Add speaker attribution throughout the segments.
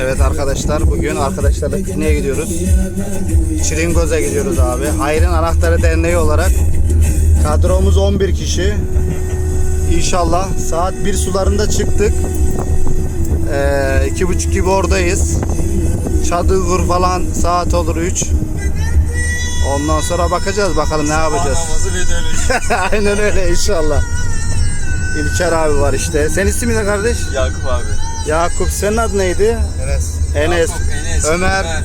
Speaker 1: Evet arkadaşlar bugün arkadaşlarla pikniğe gidiyoruz. Çilingoz'a gidiyoruz abi. Hayrın Anahtarı Derneği olarak kadromuz 11 kişi. İnşallah saat 1 sularında çıktık. Ee, iki buçuk gibi oradayız. Çadır kur falan saat olur 3. Ondan sonra bakacağız bakalım ne yapacağız. Aynen öyle inşallah. İlker abi var işte. Senin ismin ne kardeş?
Speaker 2: Yakup abi.
Speaker 1: Yakup senin adın neydi?
Speaker 2: Enes.
Speaker 1: Enes,
Speaker 2: Yakup, Enes,
Speaker 1: Ömer.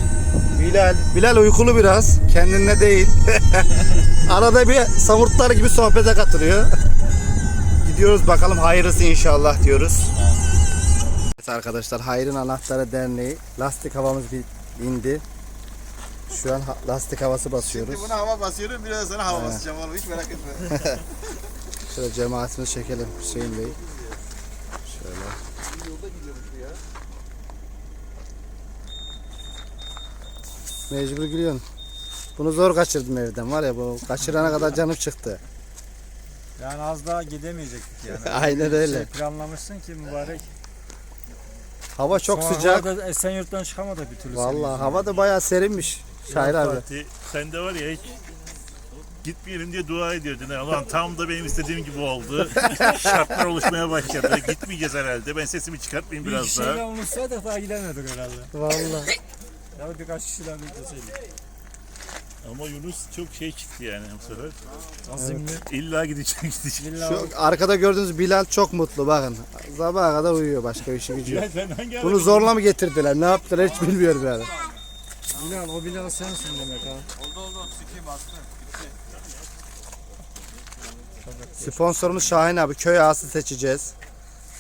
Speaker 1: Bilal. Bilal uykulu biraz. Kendinde değil. Arada bir samurtlar gibi sohbete katılıyor. Gidiyoruz bakalım hayırlısı inşallah diyoruz. Evet arkadaşlar Hayrın Anahtarı Derneği lastik havamız bir indi. Şu an lastik havası basıyoruz.
Speaker 3: Buna hava basıyorum biraz sonra hava basacağım oğlum hiç merak etme.
Speaker 1: Şöyle cemaatimizi çekelim Hüseyin Bey. Şöyle. Mecbur gülüyorsun. Bunu zor kaçırdım evden var ya bu kaçırana kadar canım çıktı.
Speaker 2: Yani az daha gidemeyecektik yani.
Speaker 1: Aynen öyle.
Speaker 2: Şey planlamışsın ki mübarek.
Speaker 1: Hava çok
Speaker 2: Sonra
Speaker 1: sıcak.
Speaker 2: orada Esenyurt'tan çıkamadık bir türlü.
Speaker 1: Vallahi hava da bayağı serinmiş. Şair abi.
Speaker 4: Fatih, sen de var ya hiç gitmeyelim diye dua ediyordun. Ulan tam da benim istediğim gibi oldu. Şartlar oluşmaya başladı. Gitmeyeceğiz herhalde. Ben sesimi çıkartmayayım
Speaker 2: Bir
Speaker 4: biraz
Speaker 2: kişiyle
Speaker 4: daha.
Speaker 2: unutsaydık daha gidemedik herhalde.
Speaker 1: Vallahi.
Speaker 2: Ya birkaç kişi daha bekleseydik.
Speaker 4: Ama Yunus çok şey çıktı yani bu sefer.
Speaker 2: Azimli.
Speaker 4: İlla gidecek gidecek.
Speaker 2: Lilla
Speaker 1: Şu arkada gördüğünüz Bilal çok mutlu bakın. Sabaha kadar uyuyor başka bir şey gücü yok.
Speaker 4: Ya sen hangi
Speaker 1: Bunu zorla mı getirdiler? Ne yaptılar hiç bilmiyorum yani.
Speaker 2: Bilal o Bilal sensin demek ha.
Speaker 1: Sponsorumuz Şahin abi. Köy ağası seçeceğiz.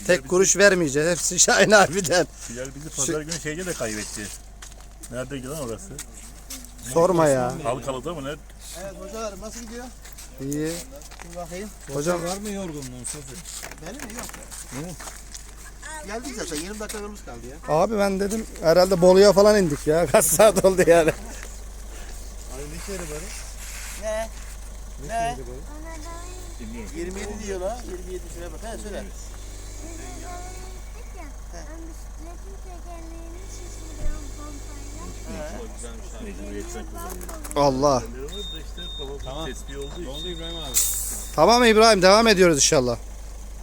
Speaker 1: Tek kuruş vermeyeceğiz. Hepsi Şahin abiden.
Speaker 4: Bilal bizi pazar günü şeyce de kaybetti. Neredeydi lan orası?
Speaker 1: Sorma ya.
Speaker 4: Halkalı'da mı ne?
Speaker 3: Evet hocalarım nasıl gidiyor?
Speaker 1: İyi.
Speaker 3: Dur bakayım.
Speaker 1: Hocam
Speaker 2: Var mı yorgunluğun Sofi?
Speaker 3: Benim mi yok. Geldik zaten 20 dakika yolumuz kaldı ya.
Speaker 1: abi ben dedim herhalde Bolu'ya falan indik ya. Kaç saat oldu yani.
Speaker 3: Ne? Ne? 27 diyor la. 27 şuraya bak. He söyle.
Speaker 5: Ben bisikletin tekerleğini şişiriyorum pompayla.
Speaker 4: Mecburiyetten
Speaker 1: Allah.
Speaker 2: oldu İbrahim abi?
Speaker 1: Tamam İbrahim devam ediyoruz inşallah.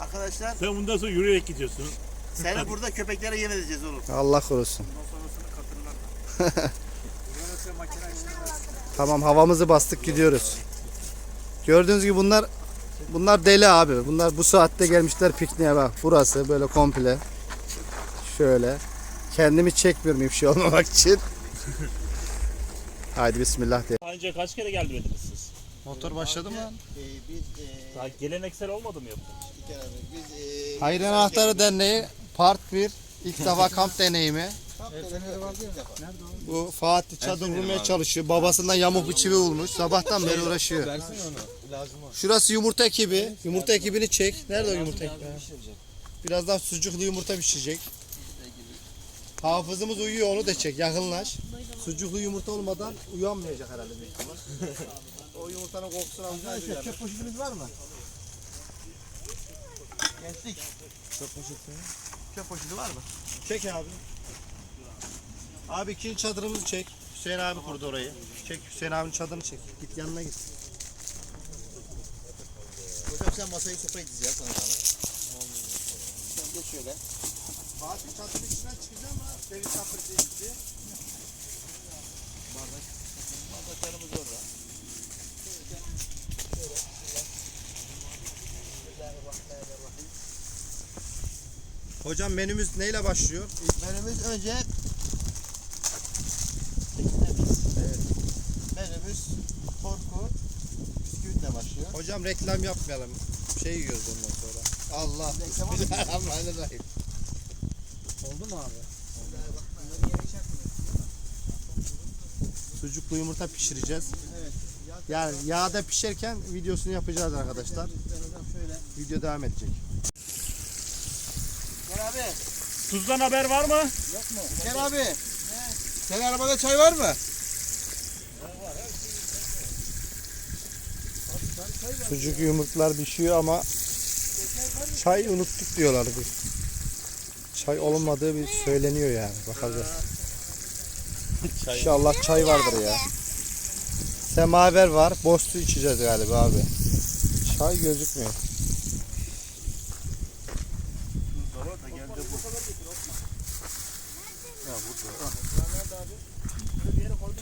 Speaker 3: Arkadaşlar
Speaker 4: Sen bundan sonra yürüyerek gidiyorsun.
Speaker 3: seni burada köpeklere yem edeceğiz oğlum.
Speaker 1: Allah korusun. Tamam havamızı bastık gidiyoruz. Gördüğünüz gibi bunlar bunlar deli abi. Bunlar bu saatte gelmişler pikniğe bak. Burası böyle komple. Şöyle. Kendimi çekmiyorum bir şey olmamak için. Haydi bismillah diye.
Speaker 4: Önce kaç kere geldiniz siz?
Speaker 1: Motor başladı mı?
Speaker 3: Ee, biz e,
Speaker 4: Daha geleneksel olmadı mı yaptın?
Speaker 3: bir kere biz e,
Speaker 1: Hayır Anahtarı Derneği Part 1 ilk defa kamp deneyimi. Bu Fatih çadır kurmaya çalışıyor. Babasından yamuk bir çivi bulmuş. Sabahtan beri uğraşıyor. Şurası yumurta ekibi. Yumurta ekibini çek. Nerede o yumurta ekibi? Birazdan sucuklu yumurta pişecek. Hafızımız uyuyor onu da çek. Yakınlaş. Sucuklu yumurta olmadan uyanmayacak herhalde büyük ihtimal. o yumurtanın kokusunu alacağız.
Speaker 3: çöp poşetiniz var mı? Gençlik. Çöp poşeti. Çöp poşeti var mı?
Speaker 1: Çek abi. Abi ikinci çadırımızı çek. Hüseyin abi kurdu orayı. Çek Hüseyin abinin çadırını çek. Git yanına git.
Speaker 3: Hocam sen masayı sofraya diz ya sana. Sen geç şöyle.
Speaker 1: Fatih çadırın içinden çıkacağım ama deniz çadırı değil.
Speaker 3: Bardaklarımız orada.
Speaker 1: Hocam menümüz neyle başlıyor?
Speaker 3: Menümüz önce Evet. Menümüz korku bisküvitle başlıyor.
Speaker 1: Hocam reklam yapmayalım. Şey yiyoruz ondan sonra. Allah. Bismillahirrahmanirrahim.
Speaker 2: Oldu mu abi?
Speaker 1: Sucuklu yumurta pişireceğiz.
Speaker 3: Evet.
Speaker 1: Yani yağda pişerken videosunu yapacağız arkadaşlar.
Speaker 3: Şöyle.
Speaker 1: Video devam edecek.
Speaker 3: Gel abi.
Speaker 4: Tuzdan haber var mı?
Speaker 3: Gel abi. Senin arabada çay var mı?
Speaker 1: Sucuk yumurtlar pişiyor ama çay unuttuk diyorlardı. Çay olmadığı bir söyleniyor yani. Bakacağız. İnşallah çay vardır ya. Semaver var. Boş su içeceğiz galiba abi. Çay gözükmüyor.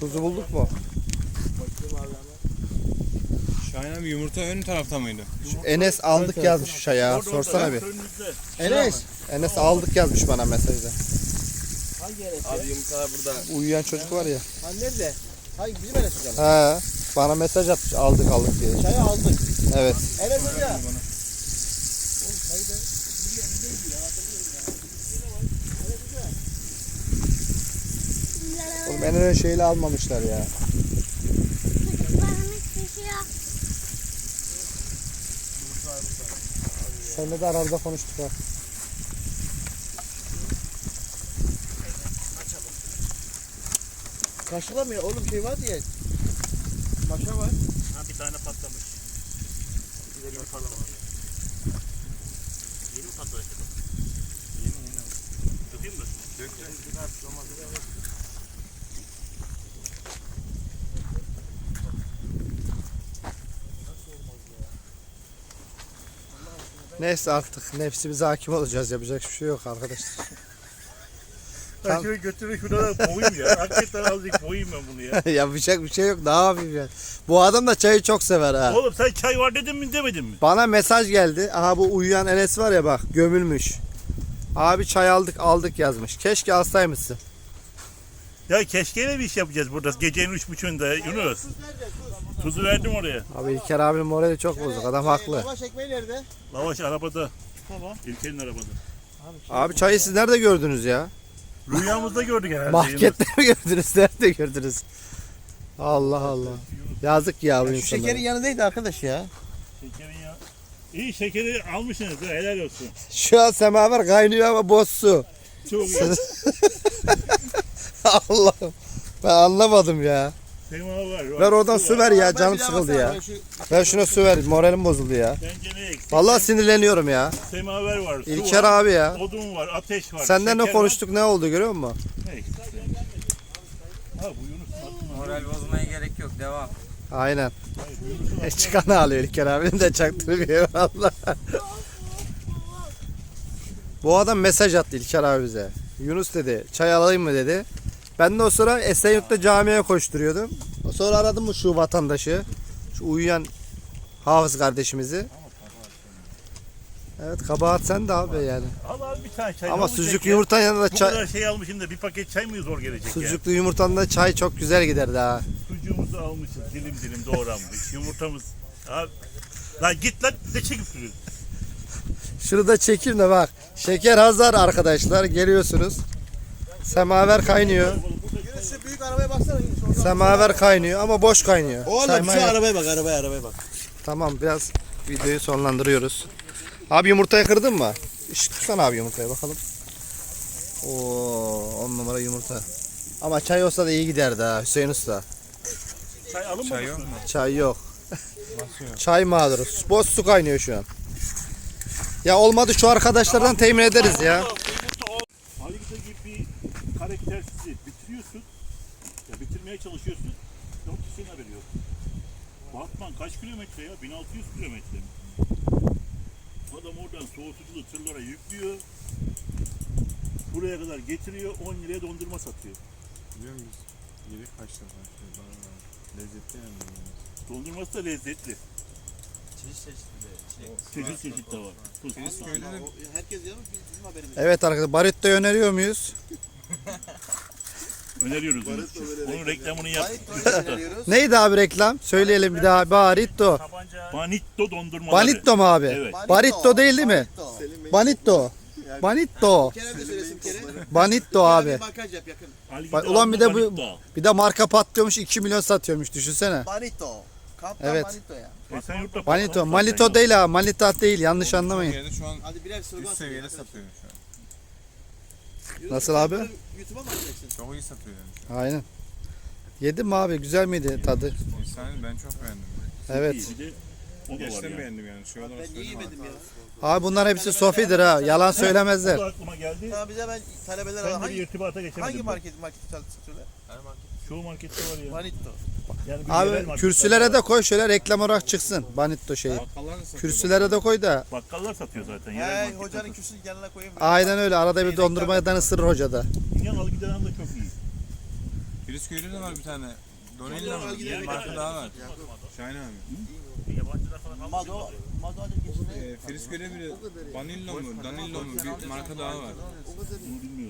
Speaker 1: Tuzu bulduk mu?
Speaker 6: Şahin abi yumurta ön tarafta mıydı?
Speaker 1: Enes aldık yazmış şu ya. Sorsana bir. Enes. Enes aldık yazmış bana mesajda.
Speaker 6: Abi yumurtalar burada.
Speaker 1: Uyuyan çocuk var ya.
Speaker 3: Ha nerede? Hangi bizim Enes hocam?
Speaker 1: He. Bana mesaj atmış aldık aldık diye.
Speaker 3: Çayı aldık.
Speaker 1: Evet.
Speaker 3: Enes hocam.
Speaker 1: Oğlum en önemli şeyle almamışlar ya.
Speaker 5: Çocukların hiçbir şey yok.
Speaker 1: Seninle de arada konuştuk ha.
Speaker 3: Kaşılamıyor oğlum şey var diye. Maşa var.
Speaker 4: Ha, bir tane patlamış. Gidelim yapalım abi. Yeni mi patladı acaba? Yeni yeni. Dökeyim mi? Dök
Speaker 1: Neyse artık nefsimize hakim olacağız. Yapacak bir şey yok arkadaşlar.
Speaker 4: Ben şöyle götürün şuna da boğayım ya. Hakikaten azıcık boğayım ben bunu ya.
Speaker 1: Yapacak bir şey yok. Ne yapayım ya? Bu adam da çayı çok sever ha.
Speaker 4: Oğlum sen çay var dedin mi demedin mi?
Speaker 1: Bana mesaj geldi. Aha bu uyuyan Enes var ya bak gömülmüş. Abi çay aldık aldık yazmış. Keşke alsaymışsın.
Speaker 4: Ya keşke bir iş yapacağız burada gecenin üç buçuğunda Yunus. Tuzu verdim oraya.
Speaker 1: Abi İlker abinin morali çok bozuk. Adam haklı.
Speaker 3: Lavaş ekmeği nerede?
Speaker 4: Lavaş arabada.
Speaker 3: Tamam.
Speaker 4: İlker'in arabada.
Speaker 1: Abi çayı siz nerede gördünüz ya?
Speaker 4: Rüyamızda gördük herhalde.
Speaker 1: Markette mi gördünüz? Nerede gördünüz? Allah Allah. Yazık ya bu
Speaker 3: Şu
Speaker 1: insanlara.
Speaker 3: şekerin yanındaydı arkadaş ya.
Speaker 4: Şekerin ya. İyi şekeri almışsınız ha helal olsun.
Speaker 1: Şu an semaver kaynıyor ama boz su.
Speaker 4: Çok iyi.
Speaker 1: Allah'ım. Ben anlamadım ya.
Speaker 4: Sema var.
Speaker 1: Ver oradan su ver ya.
Speaker 3: Ben
Speaker 1: Canım sıkıldı ya.
Speaker 3: ben
Speaker 1: Ver şuna su ver. Moralim bozuldu ya.
Speaker 4: Ne eksik?
Speaker 1: Vallahi sinirleniyorum ya.
Speaker 4: Semaver var. Su
Speaker 1: İlker
Speaker 4: var.
Speaker 1: abi ya.
Speaker 4: Odun var, ateş var.
Speaker 1: Senden
Speaker 4: şeker
Speaker 1: ne konuştuk ne oldu görüyor musun?
Speaker 4: Var. Ne eksik? Ha bu Yunus'un aklına.
Speaker 6: Moral bozmaya gerek yok devam.
Speaker 1: Aynen.
Speaker 4: Hayır, bu Yunus'un
Speaker 1: E, çıkanı alıyor İlker abinin de çaktırmıyor valla. Bu adam mesaj attı İlker abi bize. Yunus dedi çay alayım mı dedi. Ben de o sıra Esenyurt'ta camiye koşturuyordum. Sonra aradım mı şu vatandaşı. Şu uyuyan hafız kardeşimizi. Evet kabahat sen de abi yani.
Speaker 4: Al abi bir tane çay.
Speaker 1: Ama
Speaker 4: olacak
Speaker 1: sucuk
Speaker 4: ya?
Speaker 1: yumurtanın yanında
Speaker 4: Bu
Speaker 1: çay,
Speaker 4: kadar şey almışsın da bir paket çay mı zor gelecek ya?
Speaker 1: sucuklu yumurtanın da çay çok güzel giderdi ha.
Speaker 4: Sucuğumuzu almışız dilim dilim doğranmış. Yumurtamız. Abi, lan git lan ne çekip duruyorsun?
Speaker 1: Şunu da çekeyim de bak. Şeker hazır arkadaşlar. Geliyorsunuz. Semaver kaynıyor.
Speaker 3: Şu büyük arabaya baksana.
Speaker 1: Semaver kaynıyor ama boş kaynıyor.
Speaker 3: Oğlum
Speaker 1: Sayma
Speaker 3: şu arabaya bak arabaya arabaya bak.
Speaker 1: Tamam biraz videoyu sonlandırıyoruz. Abi yumurtayı kırdın mı? Işık tutsana abi yumurtaya bakalım. Oo, on numara yumurta. Ama çay olsa da iyi giderdi ha Hüseyin Usta.
Speaker 4: Çay alınmamış
Speaker 6: Çay yok
Speaker 4: mı?
Speaker 6: mu?
Speaker 1: Çay yok? Çay mağduru. Boş su kaynıyor şu an. Ya olmadı şu arkadaşlardan temin ederiz ya.
Speaker 4: Ali Gita gibi bir karaktersizi bitiriyorsun. Ya bitirmeye çalışıyorsun. Yok kişinin haberi yok. Batman kaç kilometre ya? 1600 kilometre mi? Adam oradan soğutuculu tırlara yüklüyor. Buraya kadar getiriyor. 10 liraya dondurma satıyor.
Speaker 6: Biliyor musun? Yedi kaç defa şey bana da. Lezzetli yani.
Speaker 4: Dondurması da lezzetli.
Speaker 6: Çeşit çeşitli de.
Speaker 4: Çeşit çeşit de var.
Speaker 6: Köyde de
Speaker 3: Herkes yanım bizim haberimiz.
Speaker 1: Evet arkadaşlar Barretto öneriyor muyuz?
Speaker 4: Öneriyoruz onu. Onun reklamını yap.
Speaker 1: Neydi abi reklam? Söyleyelim bir daha. Barretto.
Speaker 4: Banitto dondurmaları.
Speaker 1: Banitto mu abi?
Speaker 4: Evet.
Speaker 1: Barretto değil değil mi? Banitto. Banitto. Banitto abi. Bak, ulan bir de bu-
Speaker 4: Banitto.
Speaker 1: Bir de marka patlıyormuş 2 milyon satıyormuş düşünsene.
Speaker 3: Banito. Kaptan
Speaker 1: Evet.
Speaker 3: Banito ya.
Speaker 4: Esenyurt'ta
Speaker 1: Manito, Manito değil ha. Manita değil yanlış anlamayın.
Speaker 6: Şu an
Speaker 3: Hadi birer slogan
Speaker 6: üst seviyede satıyor şu an.
Speaker 1: Nasıl abi?
Speaker 3: YouTube'a mı atacaksın?
Speaker 6: Çok iyi satıyor yani şu an.
Speaker 1: Aynen. Yedin mi abi? Güzel miydi tadı?
Speaker 6: Efsane ben çok beğendim.
Speaker 1: Evet.
Speaker 4: Bir de O da var
Speaker 6: Gerçekten
Speaker 4: yani.
Speaker 6: beğendim yani. Şey olarak
Speaker 3: Ben niye yemedim ya?
Speaker 1: Abi bunlar hepsi Sofi'dir ha. Yalan
Speaker 4: O
Speaker 1: söylemezler.
Speaker 4: da aklıma geldi.
Speaker 3: Tamam bize ben talebeler
Speaker 4: Sen de bir
Speaker 3: hangi,
Speaker 4: irtibata geçemedim.
Speaker 3: hangi
Speaker 4: ben.
Speaker 3: market market satıyorlar?
Speaker 4: Çoğu markette var ya.
Speaker 3: Manitto.
Speaker 4: Yani yerel
Speaker 1: Abi kürsülere
Speaker 4: var.
Speaker 1: de koy şöyle reklam olarak çıksın. Banitto şeyi.
Speaker 6: Bakkallar da satıyor.
Speaker 1: Kürsülere de koy da.
Speaker 4: Bakkallar satıyor zaten. Yerel
Speaker 3: He
Speaker 4: marketler
Speaker 3: hocanın
Speaker 4: satıyor.
Speaker 3: kürsünün yanına koyayım.
Speaker 1: Aynen öyle. Arada bir dondurmadan ısırır hoca da.
Speaker 4: Dünyanın algılanan da çok iyi.
Speaker 6: Filisköy'de de var bir tane. Donella mı?
Speaker 3: Gidelim.
Speaker 6: Bir marka daha var. Şahin abi.
Speaker 3: Mado. Mado hadi geçme.
Speaker 6: Ee, Filisköy'de bir Vanillo mu? Danillo mu? Bir marka daha var.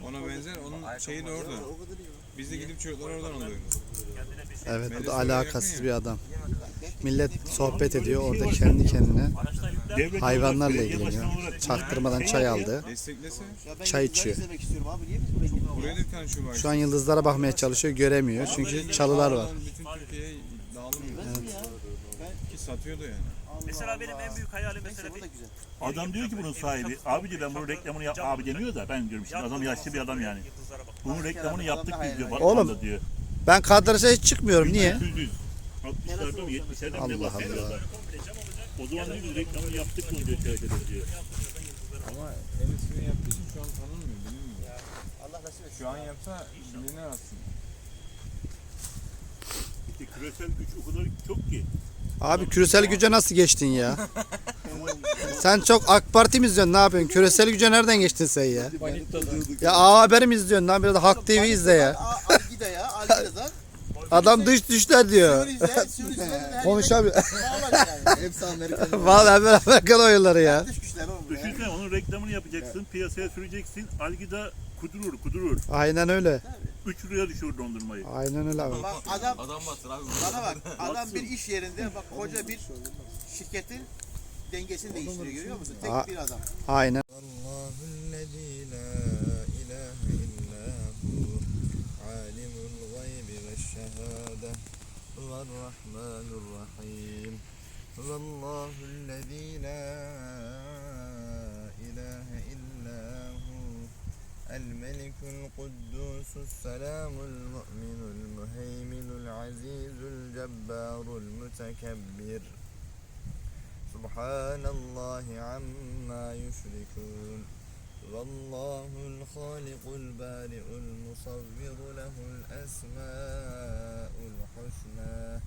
Speaker 6: Ona benzer. Onun şeyi de orada. Biz de gidip çocuklar oradan alıyoruz.
Speaker 1: Evet bu da alakasız bir adam. Millet sohbet ediyor. Orada kendi kendine hayvanlarla ilgileniyor. Çaktırmadan çay aldı.
Speaker 6: Desteklese.
Speaker 1: Çay içiyor.
Speaker 3: buraya
Speaker 6: da bir tane şu var.
Speaker 1: Şu an yıldızlara bakmaya çalışıyor. Göremiyor. Çünkü çalılar var.
Speaker 6: Bütün Türkiye'ye
Speaker 3: ya?
Speaker 6: Ki satıyordu yani.
Speaker 7: Mesela benim en büyük hayalim mesela bir
Speaker 3: da güzel.
Speaker 4: Adam diyor ki bunun sahibi, abi diyor ben bunun reklamını yap, abi demiyor da ben diyorum şimdi adam yaşlı bir adam yani. Bunun reklamını yaptık biz diyor.
Speaker 1: Oğlum.
Speaker 4: Diyor.
Speaker 1: Ben kadraja hiç çıkmıyorum. Niye?
Speaker 4: 1900, 60'larda mı 70'lerde mi ne
Speaker 1: Allah
Speaker 4: bahsediyor
Speaker 1: Allah.
Speaker 4: adam. O zaman diyor biz reklamını yaptık bunu diyor TRT'de diyor.
Speaker 6: Ama en iyisini yaptığı için şu an tanınmıyor. Bilinmiyor.
Speaker 3: Allah nasip etsin.
Speaker 6: Şu an yapsa bilinir aslında.
Speaker 4: İşte küresel güç o kadar çok ki.
Speaker 1: Abi küresel güce nasıl geçtin ya? Sen çok AK Parti mi izliyorsun? Ne yapıyorsun? Küresel güce nereden geçtin sen ya? Ya A Haber mi izliyorsun? Lan biraz da Halk TV izle ya.
Speaker 3: Aa, Algida ya. Algida'dan.
Speaker 1: Adam dış düşler diyor.
Speaker 3: Sivri izle.
Speaker 1: Konuşamıyor.
Speaker 3: Hepsi Amerikan.
Speaker 1: Vallahi Amerikan oyunları ya.
Speaker 3: Dış güçler oğlum. ya.
Speaker 4: Düşünsene onun reklamını yapacaksın, piyasaya süreceksin. Algida kudurur, kudurur.
Speaker 1: Aynen öyle.
Speaker 4: 3 liraya düşüyor dondurmayı.
Speaker 1: Aynen öyle abi.
Speaker 3: Bak adam, adam batsın abi. Bana bak adam bir iş yerinde bak koca bir şirketin dengesini değiştiriyor görüyor musun? Tek A- bir adam.
Speaker 1: Aynen.
Speaker 6: Allahullezî lâ ilâhe illâ hu الملك القدوس السلام المؤمن المهيمن العزيز الجبار المتكبر. سبحان الله عما يشركون. والله الخالق البارئ المصور له الأسماء الحسنى.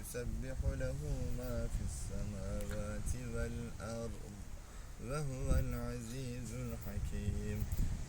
Speaker 6: يسبح له ما في السماوات والأرض. وهو العزيز الحكيم.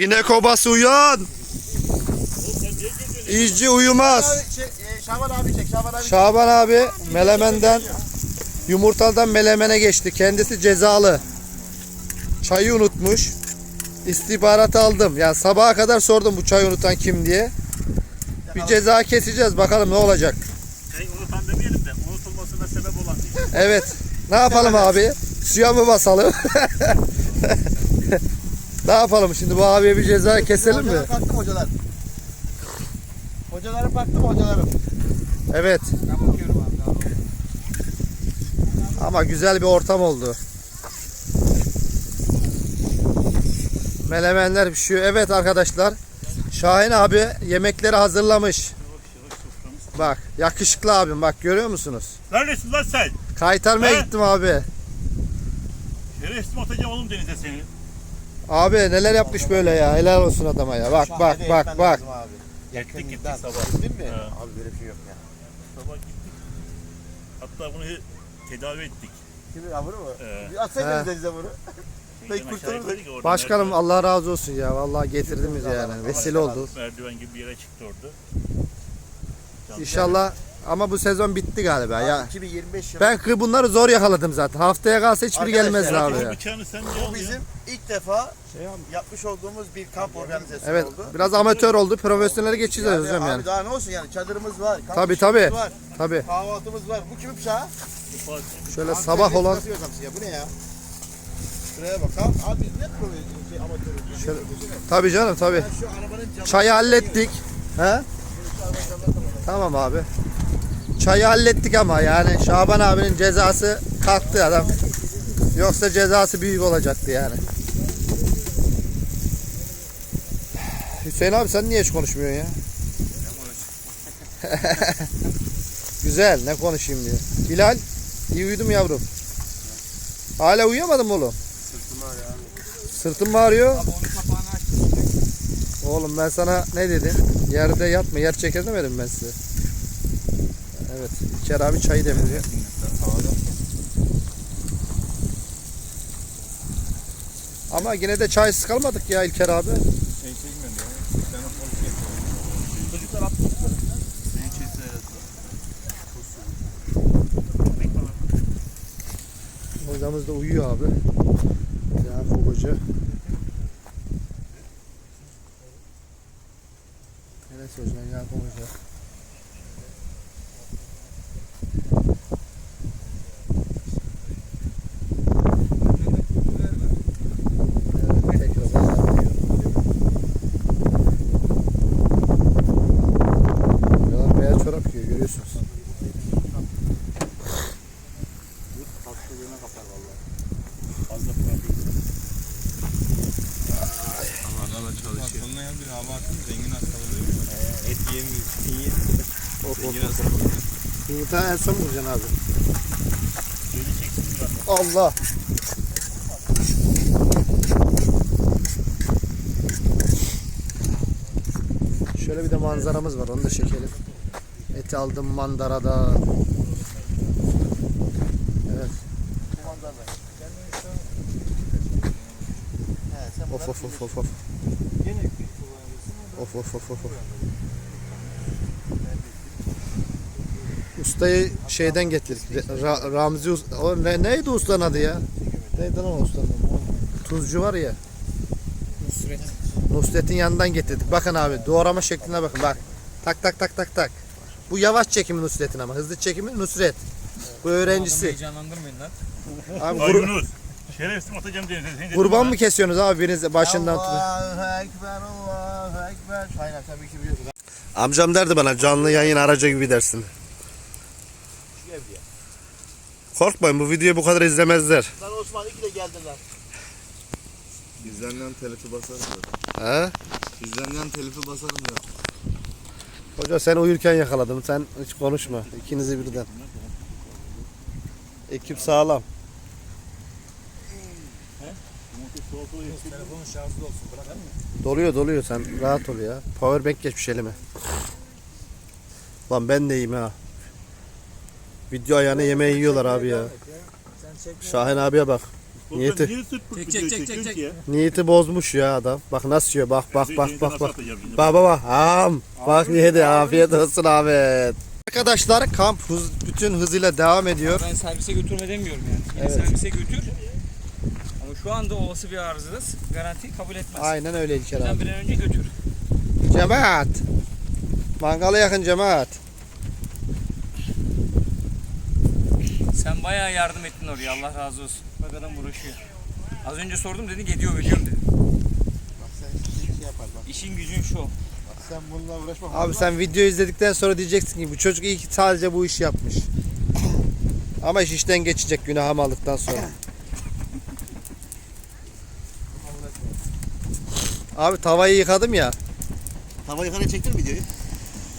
Speaker 1: İnek obası uyan! İzci uyumaz.
Speaker 3: Şey, e, Şaban abi çek. Şaban abi.
Speaker 1: Şaban abi Melemen'den yumurtadan Melemen'e geçti. Kendisi cezalı. Çayı unutmuş. İstihbarat aldım. Yani sabaha kadar sordum bu çayı unutan kim diye. Bir ceza keseceğiz bakalım ne olacak.
Speaker 4: Şey unutan demeyelim de unutulmasına sebep olan değil.
Speaker 1: Evet. Ne yapalım abi? Suya mı basalım? ne yapalım şimdi bu abiye bir ceza keselim mi?
Speaker 3: Mı hocalar? Hocalarım kalktı mı hocalarım?
Speaker 1: Evet.
Speaker 3: Ben bakıyorum abi.
Speaker 1: Ama güzel bir ortam oldu. Melemenler pişiyor. Evet arkadaşlar. Şahin abi yemekleri hazırlamış. Bak yakışıklı abim bak görüyor musunuz?
Speaker 4: Neredesin lan sen?
Speaker 1: Kaytarmaya
Speaker 4: He?
Speaker 1: gittim abi.
Speaker 4: Şerefsiz atacağım oğlum denize seni.
Speaker 1: Abi neler yapmış böyle ya. Helal olsun adama ya. Bak bak bak bak.
Speaker 4: Gittik gittik sabah.
Speaker 3: Değil mi?
Speaker 4: Ha.
Speaker 3: Abi böyle bir şey yok ya.
Speaker 4: Sabah gittik. Hatta bunu tedavi ettik.
Speaker 3: Kimi yavru mu?
Speaker 4: Ee,
Speaker 3: Bir atsaydınız denize bunu.
Speaker 4: indik, oradan
Speaker 1: Başkanım Allah razı olsun ya. Vallahi getirdiniz yani. Vesile oldu.
Speaker 4: Merdiven gibi bir yere çıktı orada.
Speaker 1: İnşallah ama bu sezon bitti galiba ya.
Speaker 3: 2025 yılı.
Speaker 1: Ben kı- bunları zor yakaladım zaten. Haftaya kalsa hiçbiri
Speaker 3: Arkadaşlar,
Speaker 1: gelmezdi abi
Speaker 4: Abi
Speaker 1: ya.
Speaker 4: bıçağını sen niye
Speaker 3: Bu
Speaker 4: alıyorsun?
Speaker 3: bizim ilk defa yapmış olduğumuz bir kamp organizasyonu
Speaker 1: Evet
Speaker 3: oldu.
Speaker 1: biraz amatör oldu. Profesyonele geçeceğiz
Speaker 3: Yani
Speaker 1: hocam
Speaker 3: abi
Speaker 1: yani.
Speaker 3: daha ne olsun yani çadırımız var, kamp
Speaker 1: Tabii,
Speaker 3: işimiz
Speaker 1: tabii.
Speaker 3: var,
Speaker 1: Tabii.
Speaker 3: kahvaltımız var. Bu kimin bıçağı?
Speaker 1: Şöyle
Speaker 3: Abi
Speaker 1: sabah
Speaker 3: sen
Speaker 1: olan
Speaker 3: nasıl yozarsın ya? Bu ne ya? Şuraya bak. Abi, abi biz ne profesyonel şey amatörüz?
Speaker 1: Şöyle- tabii canım tabii.
Speaker 3: Şu arabanın camı...
Speaker 1: Çayı hallettik. He? Tamam abi. Çayı hallettik ama yani Şaban abinin cezası kalktı adam. Yoksa cezası büyük olacaktı yani. Hüseyin abi sen niye hiç konuşmuyorsun ya? Güzel ne konuşayım diyor. Bilal iyi uyudum yavrum. Hala uyuyamadın mı oğlum?
Speaker 6: Sırtım ağrıyor abi.
Speaker 1: Sırtım mı ağrıyor?
Speaker 3: Abi onun kapağını aç.
Speaker 1: Oğlum ben sana ne dedim? Yerde yatma, yer çeker demedim ben size. Evet, İlker abi çayı demliyor. Ama yine de çaysız kalmadık ya İlker abi.
Speaker 6: Şey çekmedi ya.
Speaker 3: Çocuklar attı.
Speaker 6: İçesi arasında.
Speaker 1: Hocamız da uyuyor abi. Yakup Hoca. Evet hocam Yakup Hoca. Evet, tekrar yapıyor. Ya beyaz çorap giyiyor görüyorsunuz.
Speaker 4: Fazla problem.
Speaker 6: Ama adamla çalışıyor. Sonuna ya bir hava atın zengin hastalığı. Et yemiyor. İyi.
Speaker 1: Of, of,
Speaker 6: Zengin
Speaker 1: of.
Speaker 6: hastalığı.
Speaker 1: Yumurta en son mu vuracaksın abi? Allah. Şöyle bir de manzaramız var onu da çekelim. Eti aldım mandarada. Evet.
Speaker 3: Sen
Speaker 1: Of of of of of. Of of of of of. Ustayı şeyden getirdik. Ra- Ramzi Usta. O ne, neydi ustanın adı ya? Neydi lan ustanın adı? Tuzcu var ya.
Speaker 2: Nusret.
Speaker 1: Nusret'in yanından getirdik. Bakın abi doğrama şekline bakın bak. Tak tak tak tak tak. Bu yavaş çekimi Nusret'in ama hızlı çekimi Nusret. Bu öğrencisi.
Speaker 2: heyecanlandırmayın lan.
Speaker 1: Abi
Speaker 4: Ay
Speaker 1: kur-
Speaker 4: Yunus. Şerefsiz atacağım denize. Seni dedim
Speaker 1: kurban mı kesiyorsunuz abi biriniz başından tutun.
Speaker 3: Allahu Ekber, Allahu Ekber. Sen bir şey biliyorsun.
Speaker 1: Amcam derdi bana canlı yayın aracı gibi dersin.
Speaker 3: Şu evde ya.
Speaker 1: Korkmayın bu videoyu bu kadar izlemezler.
Speaker 3: Lan Osman iki de geldiler.
Speaker 6: Bizden telifi basarım diyor.
Speaker 1: He?
Speaker 6: Bizden telifi basarım diyor.
Speaker 1: Hoca sen uyurken yakaladım. Sen hiç konuşma. İkinizi birden. Ekip sağlam.
Speaker 2: Telefonun şarjlı olsun bırak.
Speaker 1: Doluyor doluyor sen rahat ol ya. Powerbank geçmiş elime. Lan ben de iyiyim ha. Video ayağına yemeği yiyorlar abi ya. Şahin abiye bak. Niyeti-
Speaker 2: Çek, çek, çek, çek?
Speaker 1: Niyeti bozmuş ya adam. Bak nasıl yiyor. Bak bak bak bak bak.
Speaker 4: şimdi?
Speaker 1: Bak bak am. Bak yedi afiyet olsun Ahmet. Arkadaşlar kamp hız, bütün hızıyla devam ediyor.
Speaker 8: Ben servise götürme demiyorum yani. Yine
Speaker 1: Evet.
Speaker 8: servise götür. Ama şu anda olası bir arızada garanti kabul etmez.
Speaker 1: Aynen öyle İlker abi.
Speaker 8: bir an önce götür.
Speaker 1: Cemaat. Mangala yakın cemaat.
Speaker 8: Sen bayağı yardım ettin oraya Allah razı olsun. Bak adam uğraşıyor. Az önce sordum dedin gidiyor ediyorum dedin.
Speaker 3: Bak sen şey, şey yapar bak.
Speaker 8: İşin gücün şu.
Speaker 3: Bak sen bununla uğraşma.
Speaker 1: Abi sen video izledikten sonra diyeceksin ki bu çocuk iyi ki sadece bu işi yapmış. Ama iş işten geçecek günahımı aldıktan sonra. Abi tavayı yıkadım ya.
Speaker 3: Tava yukarı çektin mi videoyu?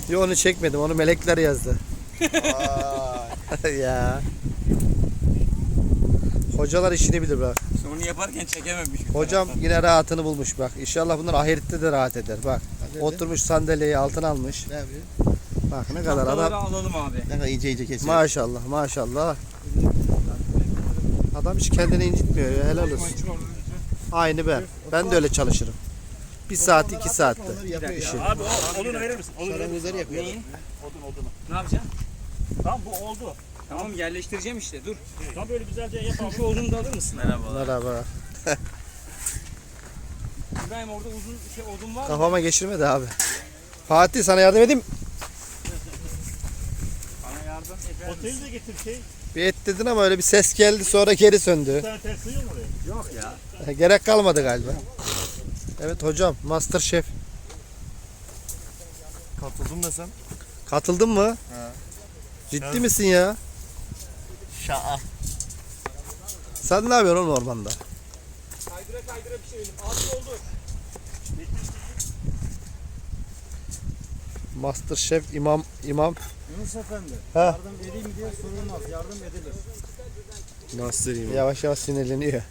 Speaker 1: Yo onu çekmedim. Onu melekler yazdı. Ya. Hocalar işini bilir bak.
Speaker 8: İşte onu yaparken çekememiş.
Speaker 1: Hocam yine rahatını bulmuş bak. İnşallah bunlar ahirette de rahat eder. Bak. Oturmuş sandalyeyi altına almış.
Speaker 3: Ne yapıyor?
Speaker 1: Bak ne kadar adam.
Speaker 8: alalım abi.
Speaker 3: Ne kadar ince ince kesiyor.
Speaker 1: Maşallah maşallah. Adam hiç kendini incitmiyor ya helal olsun. Aynı ben. Ben de öyle çalışırım. Bir saat iki saatte.
Speaker 3: Yapıyor
Speaker 1: işi.
Speaker 4: Abi o, odunu verir misin? Odunu verir misin?
Speaker 8: Neyin?
Speaker 4: Odun odunu.
Speaker 8: Ne yapacaksın?
Speaker 4: Tam bu oldu.
Speaker 8: Tamam yerleştireceğim işte dur.
Speaker 4: Tam böyle güzelce yap
Speaker 8: Şu,
Speaker 4: abi.
Speaker 8: şu odunu da alır mısın? Merhaba.
Speaker 1: Merhaba.
Speaker 8: İbrahim orada uzun şey odun var mı?
Speaker 1: Kafama geçirmedi abi. Fatih sana yardım edeyim.
Speaker 8: Bana yardım eder misin?
Speaker 4: Oteli de getir şey.
Speaker 1: Bir et dedin ama öyle bir ses geldi sonra geri söndü.
Speaker 4: tane ters sığıyor mu oraya?
Speaker 8: Yok ya.
Speaker 1: Gerek kalmadı galiba. Evet hocam Master Chef.
Speaker 6: Katıldın da sen.
Speaker 1: Katıldın mı? Ciddi misin ya?
Speaker 6: Şaa.
Speaker 1: Sen ne yapıyorsun oğlum ormanda?
Speaker 8: Kaydıra kaydıra bir şey verin. Abi oldu.
Speaker 1: Master Chef imam imam
Speaker 2: Yunus Efendi.
Speaker 1: Ha.
Speaker 2: Yardım edeyim diye sorulmaz. Yardım edilir.
Speaker 6: Nasıl diyeyim?
Speaker 1: yavaş yavaş sinirleniyor.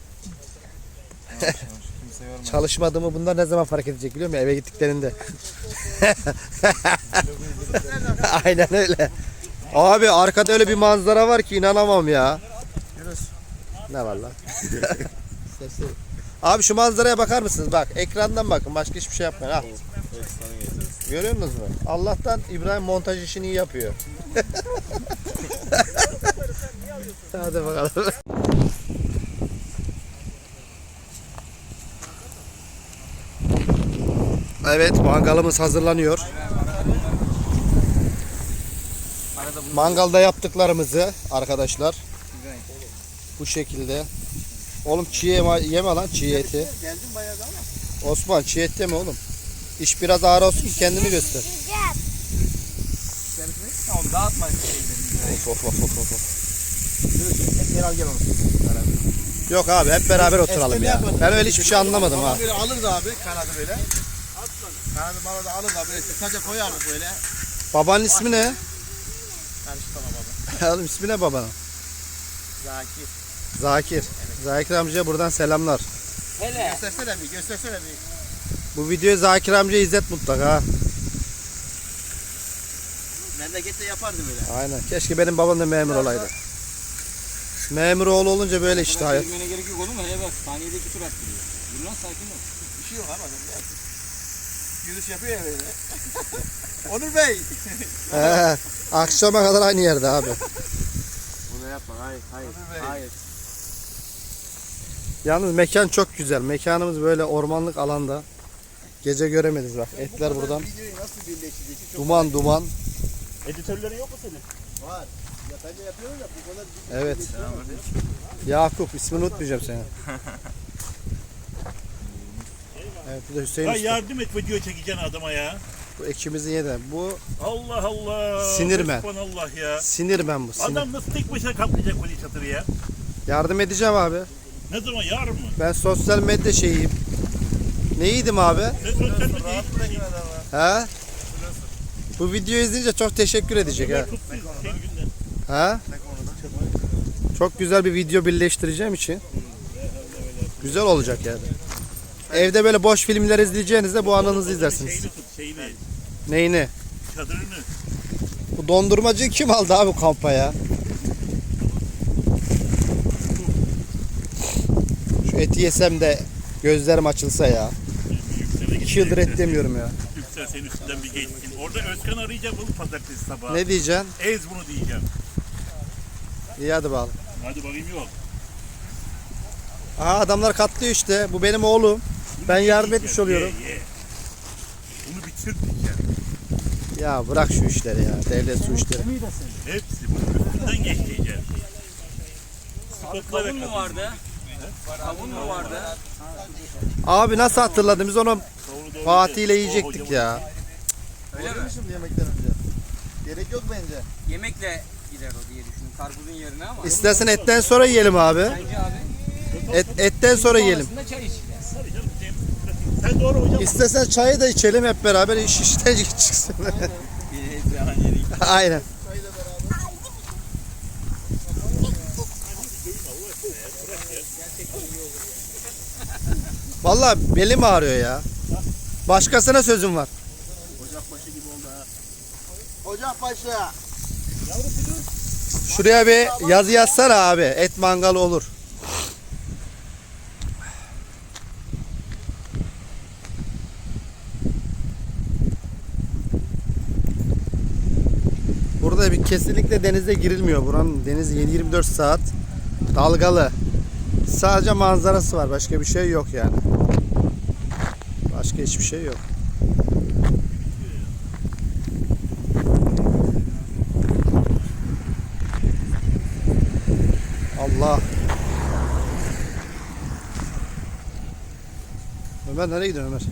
Speaker 6: Kimse yorma.
Speaker 1: Çalışmadığımı bunlar ne zaman fark edecek biliyor musun? Eve gittiklerinde. Aynen öyle. Abi arkada öyle bir manzara var ki inanamam ya. Ne var lan? Abi şu manzaraya bakar mısınız? Bak ekrandan bakın. Başka hiçbir şey yapmayın.
Speaker 6: Gezeriz.
Speaker 1: Görüyor musunuz mu? Allah'tan İbrahim montaj işini iyi yapıyor. Hadi bakalım. Evet mangalımız hazırlanıyor.
Speaker 8: Arada bunu
Speaker 1: Mangalda yaptıklarımızı arkadaşlar bu şekilde. Oğlum çiğ yeme, yeme lan çiğ eti.
Speaker 3: Geldim bayağı da ama.
Speaker 1: Osman çiğ et yeme oğlum. İş biraz ağır olsun ki kendini göster.
Speaker 5: Güzel.
Speaker 8: tamam dağıtma şeyleri.
Speaker 1: Of of of of of.
Speaker 3: Ekmeği al gel onu.
Speaker 1: Yok abi hep beraber oturalım ya. Ben öyle hiçbir şey anlamadım ha.
Speaker 3: Böyle alırdı abi kanadı böyle. Kanadı bana da alırdı abi. Sadece koyardık böyle.
Speaker 1: Babanın ismi ne? Oğlum ismi ne babanın?
Speaker 3: Zakir.
Speaker 1: Zakir. Zakir amcaya buradan selamlar.
Speaker 8: Hele.
Speaker 3: Göstersene bir göstersene bir.
Speaker 1: Bu videoyu Zakir amca izlet mutlaka.
Speaker 3: Memlekette yapardı böyle.
Speaker 1: Aynen. Keşke benim babam da memur olaydı. Memur oğlu olunca böyle işte hayat.
Speaker 8: Yürümene gerek yok oğlum. Hele bak saniyede iki tur attırıyor. Dur lan sakin ol.
Speaker 3: Bir şey yok abi? Yürüyüş yapıyor ya böyle. Onur Bey.
Speaker 1: He, akşama kadar aynı yerde abi.
Speaker 6: Bunu yapma. Hayır hayır.
Speaker 3: Bey.
Speaker 6: Hayır.
Speaker 1: Yalnız mekan çok güzel. Mekanımız böyle ormanlık alanda. Gece göremedik bak. Etler buradan.
Speaker 3: Videoyu nasıl birleştirecek? Çok
Speaker 1: Duman duman.
Speaker 4: Editörlerin yok mu senin?
Speaker 3: var. Ya bence yapıyorum ya bu kadar bir
Speaker 1: Evet. Yakup ismini unutmayacağım seni. Evet bu da Hüseyin
Speaker 4: Ya
Speaker 1: Usta.
Speaker 4: yardım et video çekeceksin adama ya.
Speaker 1: Bu ekşimizin yedi. Bu
Speaker 4: Allah Allah.
Speaker 1: Sinirmen.
Speaker 4: Allah ya.
Speaker 1: sinir ben bu sinir.
Speaker 4: Adam nasıl tek başına kaplayacak bu çatırı ya?
Speaker 1: Yardım edeceğim abi.
Speaker 4: Ne zaman yarın mı?
Speaker 1: Ben sosyal medya şeyiyim. Neydim abi?
Speaker 4: Ne sosyal medya.
Speaker 1: He? Bu videoyu izleyince çok teşekkür edecek ha.
Speaker 4: Şey günden.
Speaker 1: Ha? Çok güzel bir video birleştireceğim için. Güzel olacak yani. Evde böyle boş filmler izleyeceğinizde bu anınızı izlersiniz. Neyini?
Speaker 4: Çadırını.
Speaker 1: Bu dondurmacıyı kim aldı abi kampa ya? Şu eti yesem de gözlerim açılsa ya. İki yıldır et demiyorum ya.
Speaker 4: Yüksel senin üstünden bir geçsin. Orada Özkan arayacağım bunu pazartesi sabahı.
Speaker 1: Ne diyeceksin?
Speaker 4: Ez bunu diyeceğim.
Speaker 1: İyi hadi bakalım.
Speaker 4: Hadi bakayım yok.
Speaker 1: Aha adamlar katlıyor işte. Bu benim oğlum. Ben yardım etmiş oluyorum.
Speaker 4: Ye, ye. Bunu bitir diyeceğim.
Speaker 1: Ya bırak şu işleri ya. Devlet su işleri.
Speaker 4: Hepsi bunun üstünden geç diyeceğim. Sıklıkla ve
Speaker 8: Kavun mu vardı? Kavun mu vardı?
Speaker 1: Abi nasıl hatırladın? Biz onu Fatih ile yiyecektik ya.
Speaker 8: Öyle mi?
Speaker 3: Şimdi yemekten önce. Gerek yok bence.
Speaker 8: Yemekle gider o diye düşündüm. Karpuzun yerine ama.
Speaker 1: İstersen etten sonra yiyelim abi.
Speaker 8: Bence abi.
Speaker 1: Et, etten sonra yiyelim.
Speaker 8: Sonrasında çay içeceğiz.
Speaker 4: Sen doğru hocam.
Speaker 1: İstersen çayı da içelim hep beraber iş işten çıksın. Aynen. Vallahi belim ağrıyor ya. Başkasına sözüm var.
Speaker 3: Ocakbaşı.
Speaker 1: Şuraya bir yazı yazsana abi. Et mangalı olur. Burada bir kesinlikle denize girilmiyor. Buranın denizi 7-24 saat dalgalı. Sadece manzarası var. Başka bir şey yok yani. Başka hiçbir şey yok. Allah. Ömer nereye gidiyorsun Ömer?